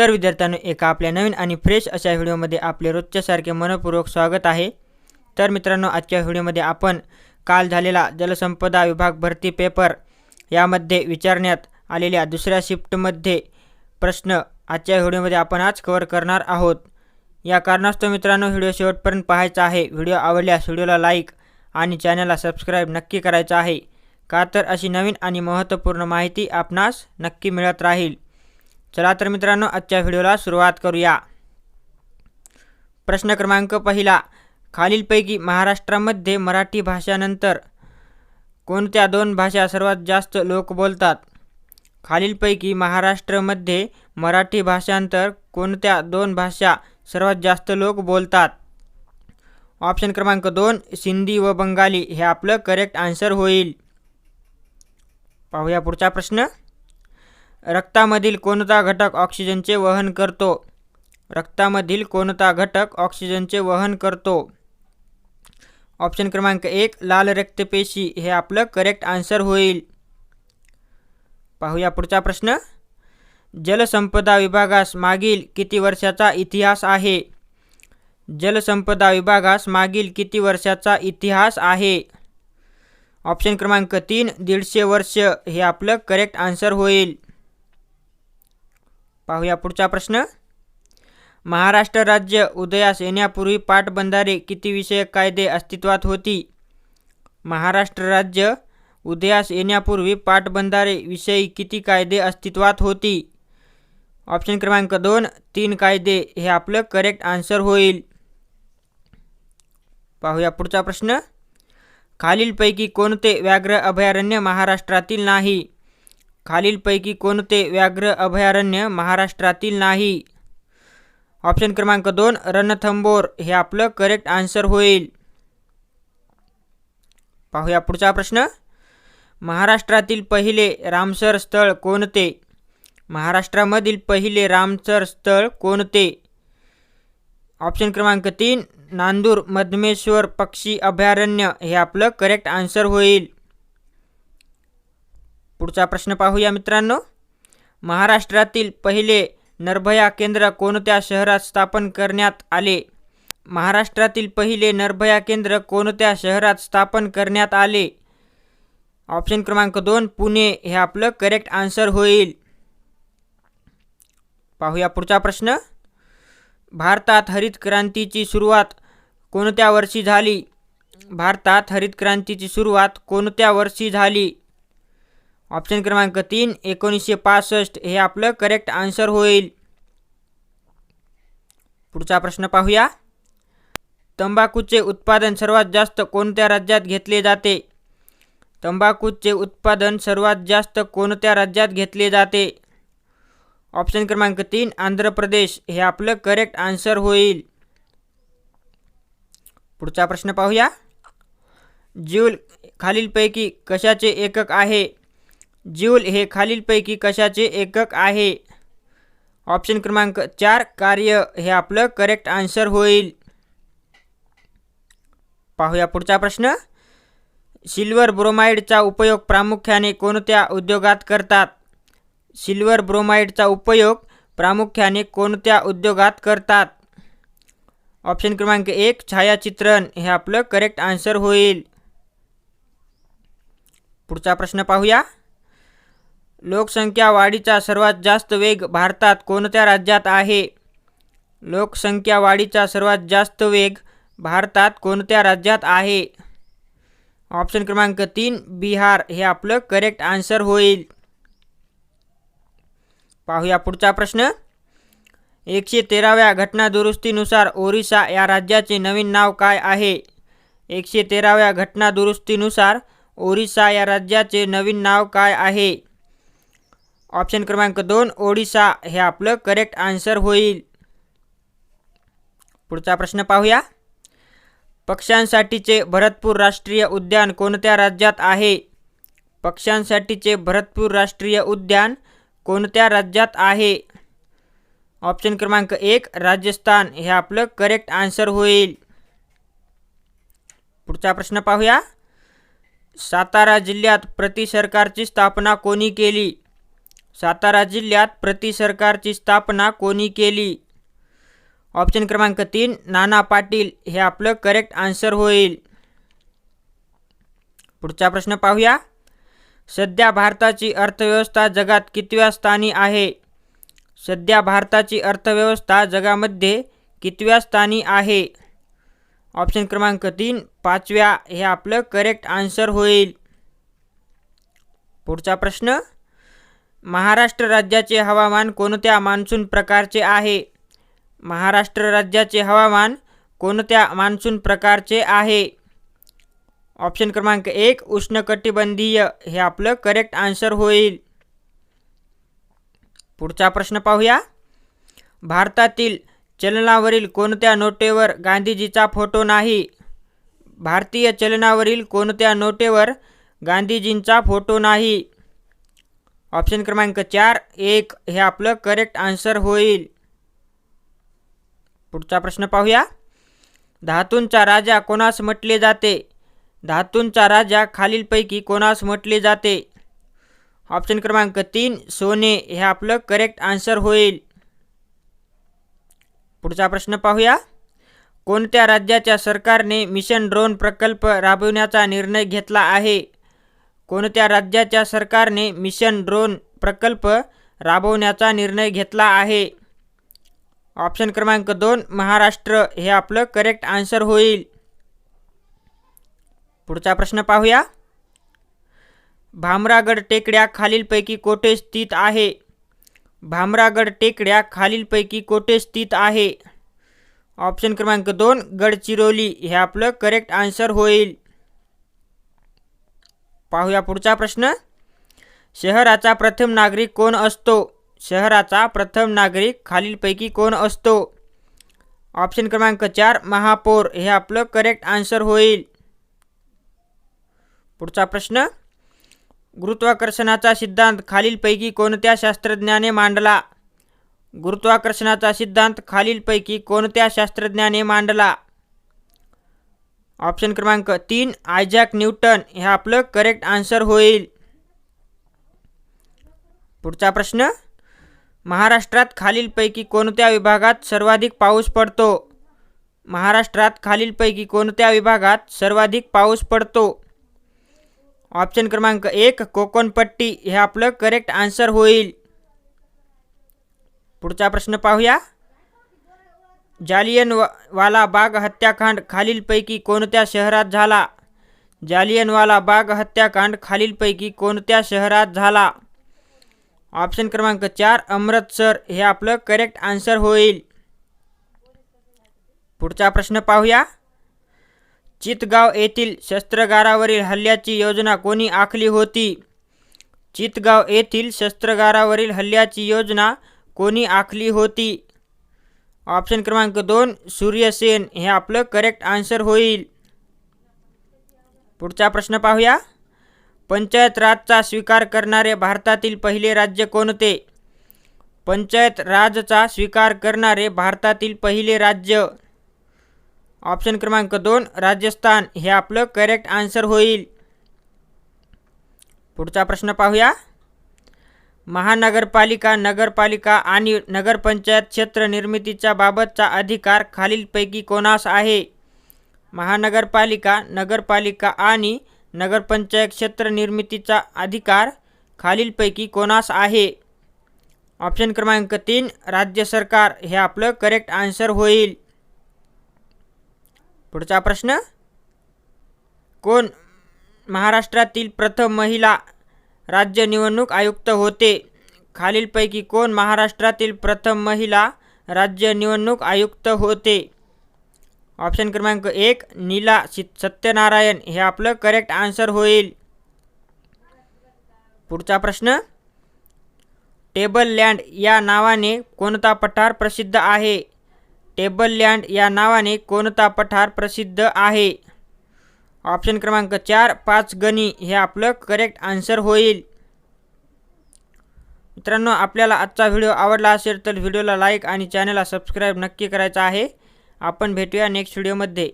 तर विद्यार्थ्यांनो एका आपल्या नवीन आणि फ्रेश अशा व्हिडिओमध्ये आपले रोजच्यासारखे मनपूर्वक स्वागत आहे. तर मित्रांनो आजच्या व्हिडिओमध्ये आपण काल झालेला जलसंपदा विभाग भरती पेपर यामध्ये विचारण्यात आलेल्या दुसऱ्या शिफ्टमध्ये प्रश्न आजच्या व्हिडिओमध्ये आपण आज कव्हर करणार आहोत. या कारणास्तव मित्रांनो व्हिडिओ शेवटपर्यंत पाहायचा आहे. व्हिडिओ आवडल्यास व्हिडिओला लाईक आणि चॅनलला सबस्क्राईब नक्की करायचं आहे. का तर अशी नवीन आणि महत्त्वपूर्ण माहिती आपणास नक्की मिळत राहील. चला तर मित्रांनो आजच्या व्हिडिओला सुरुवात करूया. प्रश्न क्रमांक पहिला. खालीलपैकी महाराष्ट्रामध्ये मराठी भाषानंतर कोणत्या दोन भाषा सर्वात जास्त लोक बोलतात? खालीलपैकी महाराष्ट्रामध्ये मराठी भाषांतर कोणत्या दोन भाषा सर्वात जास्त लोक बोलतात? ऑप्शन क्रमांक दोन सिंधी व बंगाली. हे आपलं करेक्ट आन्सर होईल. पाहूया पुढचा प्रश्न. रक्तामधील कोणता घटक ऑक्सिजनचे वहन करतो? रक्तामधील कोणता घटक ऑक्सिजनचे वहन करतो? ऑप्शन क्रमांक एक लाल रक्तपेशी. हे आपलं करेक्ट आन्सर होईल. पाहूया पुढचा प्रश्न. जलसंपदा विभागास मागील किती वर्षाचा इतिहास आहे? जलसंपदा विभागास मागील किती वर्षाचा इतिहास आहे? ऑप्शन क्रमांक तीन दीडशे वर्ष. हे आपलं करेक्ट आन्सर होईल. पाहूया पुढचा प्रश्न. महाराष्ट्र राज्य उदयास येण्यापूर्वी पाटबंधारे किती विषयक कायदे अस्तित्वात होती? महाराष्ट्र राज्य उदयास येण्यापूर्वी पाटबंधारे विषयी किती कायदे अस्तित्वात होती? ऑप्शन क्रमांक दोन तीन कायदे हे आपलं करेक्ट आन्सर होईल. पाहूया पुढचा प्रश्न. खालीलपैकी कोणते व्याघ्र अभयारण्य महाराष्ट्रातील नाही? खालीलपैकी कोणते व्याघ्र अभयारण्य महाराष्ट्रातील नाही? ऑप्शन क्रमांक दोन रणथंबोर. हे आपलं करेक्ट आन्सर होईल. पाहूया पुढचा प्रश्न. महाराष्ट्रातील पहिले रामसर स्थळ कोणते? महाराष्ट्रामधील पहिले रामसर स्थळ कोणते? ऑप्शन क्रमांक तीन नांदूर मधमेश्वर पक्षी अभयारण्य. हे आपलं करेक्ट आन्सर होईल. पुढचा प्रश्न पाहूया मित्रांनो. महाराष्ट्रातील पहिले निर्भया केंद्र कोणत्या शहरात स्थापन करण्यात आले? महाराष्ट्रातील पहिले निर्भया केंद्र कोणत्या शहरात स्थापन करण्यात आले? ऑप्शन क्रमांक दोन पुणे. हे आपलं करेक्ट आन्सर होईल. पाहूया पुढचा प्रश्न. भारतात हरित क्रांतीची सुरुवात कोणत्या वर्षी झाली? भारतात हरित क्रांतीची सुरुवात कोणत्या वर्षी झाली? ऑप्शन क्रमांक तीन एकोणीसशे पासष्ट. हे आपलं करेक्ट आन्सर होईल. पुढचा प्रश्न पाहूया. तंबाखूचे उत्पादन सर्वात जास्त कोणत्या राज्यात घेतले जाते? तंबाखूचे उत्पादन सर्वात जास्त कोणत्या राज्यात घेतले जाते? ऑप्शन क्रमांक तीन आंध्र प्रदेश. हे आपलं करेक्ट आन्सर होईल. पुढचा प्रश्न पाहूया. ज्यूल खालीलपैकी कशाचे एकक आहे? ज्यूल हे खालीलपैकी कशाचे एकक आहे? ऑप्शन क्रमांक चार कार्य हे आपलं करेक्ट आन्सर होईल. पाहूया पुढचा प्रश्न. सिल्वर ब्रोमाइडचा उपयोग प्रामुख्याने कोणत्या उद्योगात करतात? सिल्वर ब्रोमाइडचा उपयोग प्रामुख्याने कोणत्या उद्योगात करतात? ऑप्शन क्रमांक एक छायाचित्रण हे आपलं करेक्ट आन्सर होईल. पुढचा प्रश्न पाहूया. लोकसंख्या वाढीचा सर्वात जास्त वेग भारतात कोणत्या राज्यात आहे? लोकसंख्या वाढीचा सर्वात जास्त वेग भारतात कोणत्या राज्यात आहे? ऑप्शन क्रमांक तीन बिहार. हे आपलं करेक्ट आन्सर होईल. पाहूया पुढचा प्रश्न. एकशे तेराव्या घटनादुरुस्तीनुसार ओरिसा या राज्याचे नवीन नाव काय आहे? एकशे तेराव्या घटनादुरुस्तीनुसार ओरिसा या राज्याचे नवीन नाव काय आहे? ऑप्शन क्रमांक दोन ओडिसा हे आपलं करेक्ट आन्सर होईल. पुढचा प्रश्न पाहूया. पक्ष्यांसाठीचे भरतपूर राष्ट्रीय उद्यान कोणत्या राज्यात आहे? पक्ष्यांसाठीचे भरतपूर राष्ट्रीय उद्यान कोणत्या राज्यात आहे? ऑप्शन क्रमांक एक राजस्थान. हे आपलं करेक्ट आन्सर होईल. पुढचा प्रश्न पाहूया. सातारा जिल्ह्यात प्रति सरकारची स्थापना कोणी केली? सातारा जिल्ह्यात प्रति सरकारची स्थापना कोणी केली? ऑप्शन क्रमांक तीन नाना पाटील. हे आपलं करेक्ट आन्सर होईल. पुढचा प्रश्न पाहूया. सध्या भारताची अर्थव्यवस्था जगात कितव्या स्थानी आहे? सध्या भारताची अर्थव्यवस्था जगामध्ये कितव्या स्थानी आहे? ऑप्शन क्रमांक तीन पाचव्या. हे आपलं करेक्ट आन्सर होईल. पुढचा प्रश्न महाराष्ट्र राज्याचे हवामान कोणत्या मान्सून प्रकारचे आहे? महाराष्ट्र राज्याचे हवामान कोणत्या मान्सून प्रकारचे आहे? ऑप्शन क्रमांक एक उष्णकटिबंधीय. हे आपलं करेक्ट आन्सर होईल. पुढचा प्रश्न पाहूया. भारतातील चलनावरील कोणत्या नोटेवर गांधीजीचा फोटो नाही? भारतीय चलनावरील कोणत्या नोटेवर गांधीजींचा फोटो नाही? ऑप्शन क्रमांक चार एक हे आपलं करेक्ट आन्सर होईल. पुढचा प्रश्न पाहूया. धातूंचा राजा कोणास म्हटले जाते? धातूंचा राजा खालीलपैकी कोणास म्हटले जाते? ऑप्शन क्रमांक तीन सोने हे आपलं करेक्ट आन्सर होईल. पुढचा प्रश्न पाहूया. कोणत्या राज्याच्या सरकारने मिशन ड्रोन प्रकल्प राबविण्याचा निर्णय घेतला आहे? कोणत्या राज्याच्या सरकारने मिशन ड्रोन प्रकल्प राबवण्याचा निर्णय घेतला आहे? ऑप्शन क्रमांक दोन महाराष्ट्र. हे आपलं करेक्ट आन्सर होईल. पुढचा प्रश्न पाहूया. भामरागड टेकड्या खालीलपैकी कोठे स्थित आहे? भामरागड टेकड्या खालीलपैकी कोठे स्थित आहे? ऑप्शन क्रमांक दोन गडचिरोली. हे आपलं करेक्ट आन्सर होईल. पाहूया पुढचा प्रश्न. शहराचा प्रथम नागरिक कोण असतो? शहराचा प्रथम नागरिक खालीलपैकी कोण असतो? ऑप्शन क्रमांक चार महापौर. हे आपलं करेक्ट आन्सर होईल. पुढचा प्रश्न. गुरुत्वाकर्षणाचा सिद्धांत खालीलपैकी कोणत्या शास्त्रज्ञाने मांडला? गुरुत्वाकर्षणाचा सिद्धांत खालीलपैकी कोणत्या शास्त्रज्ञाने मांडला? ऑप्शन क्रमांक तीन आयजॅक न्यूटन. हे आपलं करेक्ट आन्सर होईल. पुढचा प्रश्न महाराष्ट्रात खालीलपैकी कोणत्या विभागात सर्वाधिक पाऊस पडतो? महाराष्ट्रात खालीलपैकी कोणत्या विभागात सर्वाधिक पाऊस पडतो? ऑप्शन क्रमांक एक कोकणपट्टी. हे आपलं करेक्ट आन्सर होईल. पुढचा प्रश्न पाहूया. जालियन वाला बाग हत्याकांड खालीलपैकी कोणत्या शहरात झाला? जालियनवाला बाग हत्याकांड खालीलपैकी कोणत्या शहरात झाला? ऑप्शन क्रमांक चार अमृतसर हे आपलं करेक्ट आन्सर होईल. पुढचा प्रश्न पाहूया. चितगाव येथील शस्त्रगारावरील हल्ल्याची योजना कोणी आखली होती? चितगाव येथील शस्त्रगारावरील हल्ल्याची योजना कोणी आखली होती? ऑप्शन क्रमांक दोन सूर्यसेन हे आपलं करेक्ट आन्सर होईल. पुढचा प्रश्न पाहूया. पंचायत राजचा स्वीकार करणारे भारतातील पहिले राज्य कोणते? पंचायत राजचा स्वीकार करणारे भारतातील पहिले राज्य. ऑप्शन क्रमांक दोन राजस्थान. हे आपलं करेक्ट आन्सर होईल. पुढचा प्रश्न पाहूया. महानगरपालिका नगरपालिका आणि नगरपंचायत क्षेत्र निर्मितीच्या बाबतचा अधिकार खालीलपैकी कोणास आहे? महानगरपालिका नगरपालिका आणि नगरपंचायत क्षेत्र निर्मितीचा अधिकार खालीलपैकी कोणास आहे? ऑप्शन क्रमांक तीन राज्य सरकार. हे आपलं करेक्ट आन्सर होईल. पुढचा प्रश्न? कोण? महाराष्ट्रातील प्रथम महिला राज्य निवडणूक आयुक्त होते. खालीलपैकी कोण महाराष्ट्रातील प्रथम महिला राज्य निवडणूक आयुक्त होते? ऑप्शन क्रमांक एक नीला सत्यनारायण. हे आपलं करेक्ट आन्सर होईल. पुढचा प्रश्न टेबल लँड या नावाने कोणता पठार प्रसिद्ध आहे? टेबल लँड या नावाने कोणता पठार प्रसिद्ध आहे? ऑप्शन क्रमांक चार पाच गणी हे आपलं करेक्ट आन्सर होईल. मित्रांनो आपल्याला आजचा व्हिडिओ आवडला असेल तर व्हिडिओला लाईक आणि चॅनलला सबस्क्राईब नक्की करायचा आहे. आपण भेटूया नेक्स्ट व्हिडिओमध्ये